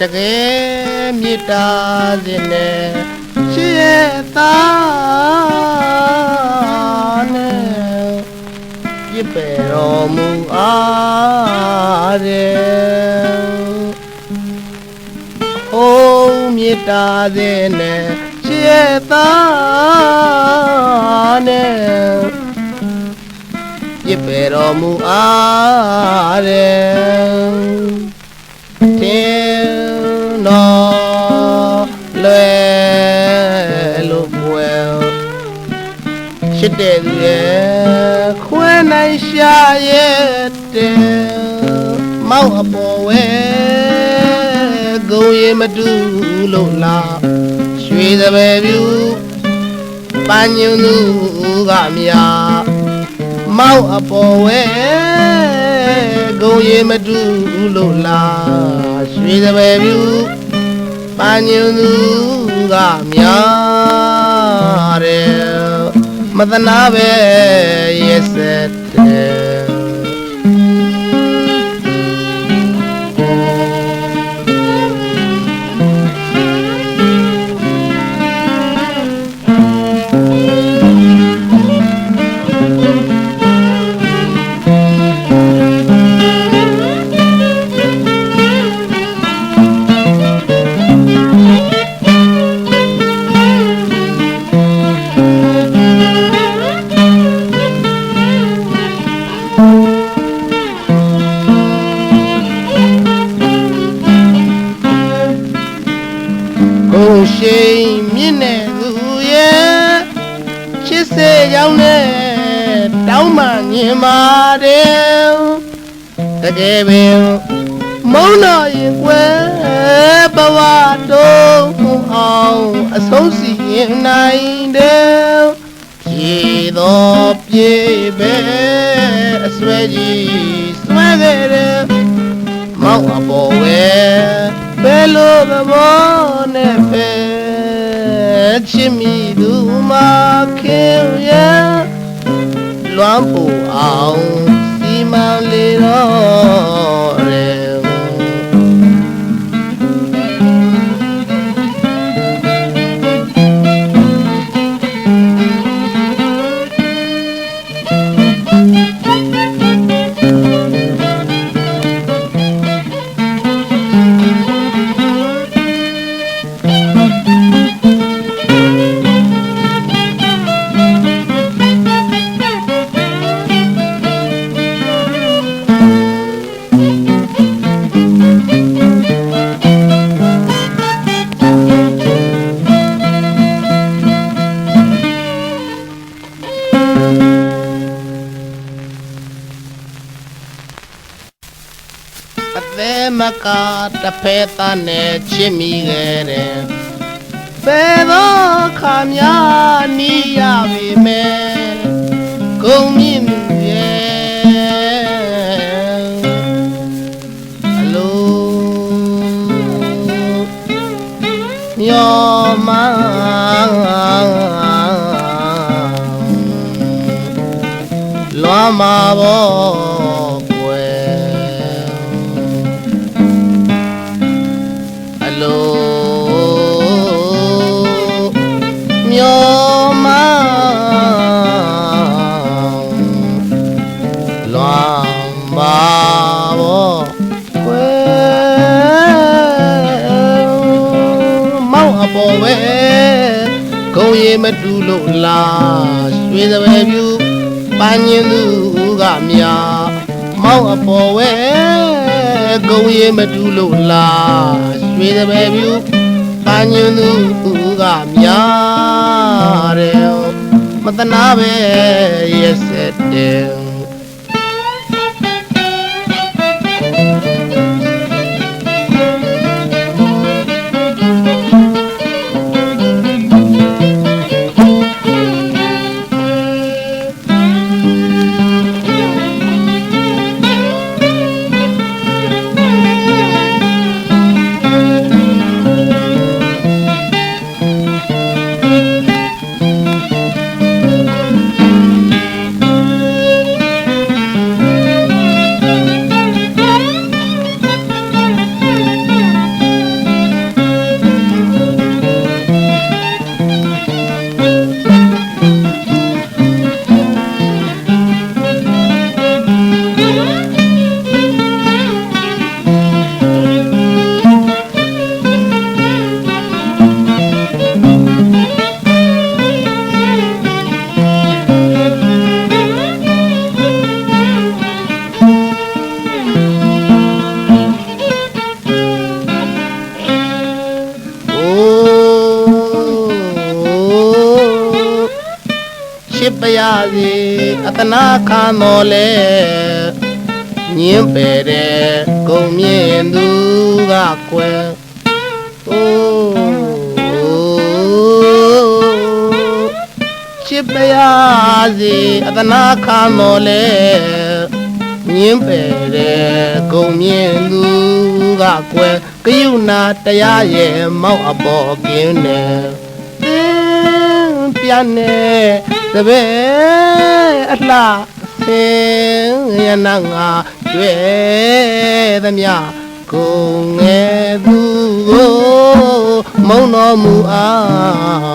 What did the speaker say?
တကယ်မေတ္တာခြင်းနဲ့ချစ်ရဲ့သားနဲ့ပြစ်ပယ်တော်မူအားတဲ့ဟိုးမေတ္တာခြင်းနဲ့ချစ်ရဲ့သားနဲ့ပြစ်ပယ်တော်မူအားတဲ့ ချစ်တဲ့သူရဲ့ခွဲနိုင်ရှာရဲ့တဲ့မောက်အပေါ်ဝဲဂုံရီမတူလို့လားရွှေစပယ်ပြူပန်းညွန်းသူကမြာမောက်အပေါ်ဝဲဂုံရီမတူလို့လားရွှေစပယ်ပြူပန်းညွန်းသူကမြာတဲ့ မသနာပဲရက်စက်တဲ့ ဘုံရှိန်မြင့်တဲ့သူရဲ့ချစ်စေကြောင်းနဲ့တောင်းမှညင်ပါတယ်တကယ်ပင်မုန်းတော်ရင်ကွယ်ဘဝတော့အောင်အဆုံးစီရင်နိုင်တယ်ပြေတော်ပြေပဲအစွဲကြီးစွဲခဲ့တယ်မောက်အပေါ် ဝဲဘယ်လိုသဘောနဲ့ပဲချ မကတစ်ဖက်သားနဲ့ချစ်မိခဲ့တယ်ဘယ်တော့ခါများနီးရပြီမဲ့ဂုံမြင့်မှုရဲ့အလိုမျောမလွမ်းမှာပေါ့ က်အပေါ်ပဲဂုံရီမတူလို့လားရွှေစပယ်ပြူပန်းညင်းသူကမြာမောက်အပေါ်ဝဲဂုံရီမတူလို့လားရွှေစပယ်ပြူပန်းညင်းသူကမြာတယ်မတနာပဲရက်စက်တယ် နာခံတော်လဲညင်းပယ်တဲ့ဂုံမြင့်သူကကွယ်အိုးချစ်ပရစီအတနာခံတော်လဲညင်းပယ်တဲ့ဂုံမြင့်သူကကွယ်ကယုနာတရားရဲ့မောက်အပေါ်ကင်းနေသ င်ပြန်နေတပည့်အလှဆင်းရနာငါတွေ့သမျှကိုငယ်သူကိုမုံတော်မူအား